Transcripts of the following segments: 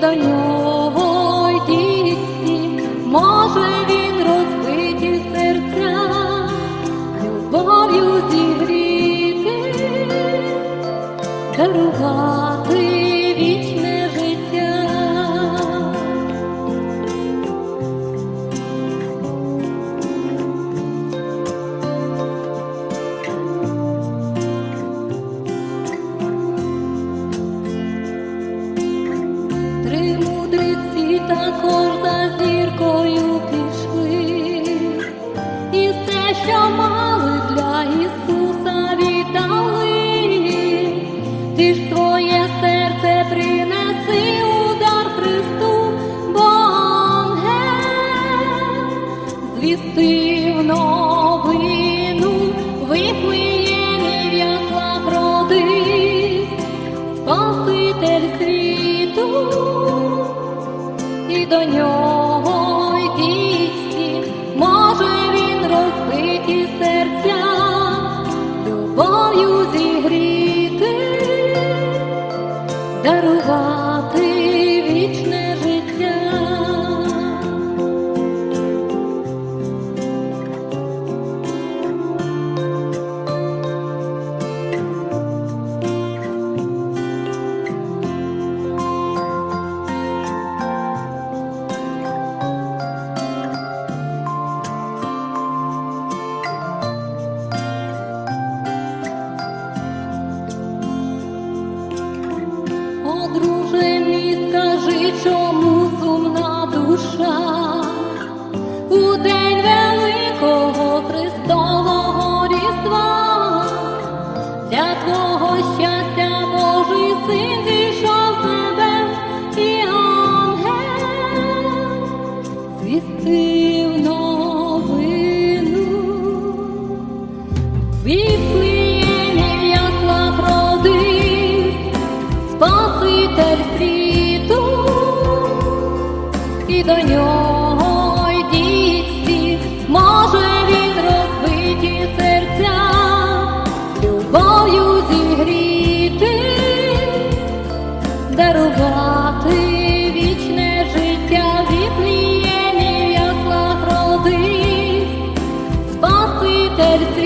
до нього йдіть може він розбиті серця, любов'ю зігріти, дарувати ти ж своє серце принеси удар Христу, бо звістив новину, Вифлеємі в яслах Спаситель світу, і до нього йдіть може він розбиті серця, любов'ю зігріти, дарувати чому сумна душа? У день великого Христового Різдва для твого щастя Божий син зійшов з небес і ангел звістив до нього йдіть може він розбиті серця, любов'ю зігріти, дарувати вічне життя Віфлеємі в яслах родився Спаситель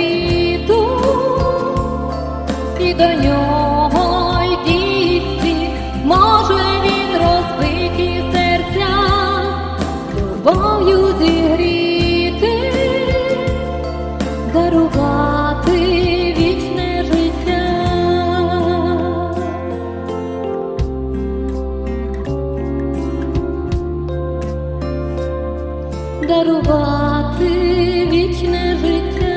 дарувати вічне життя.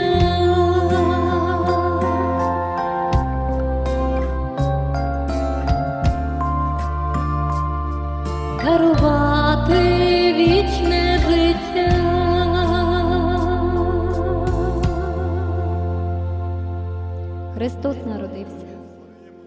Дарувати вічне життя. Христос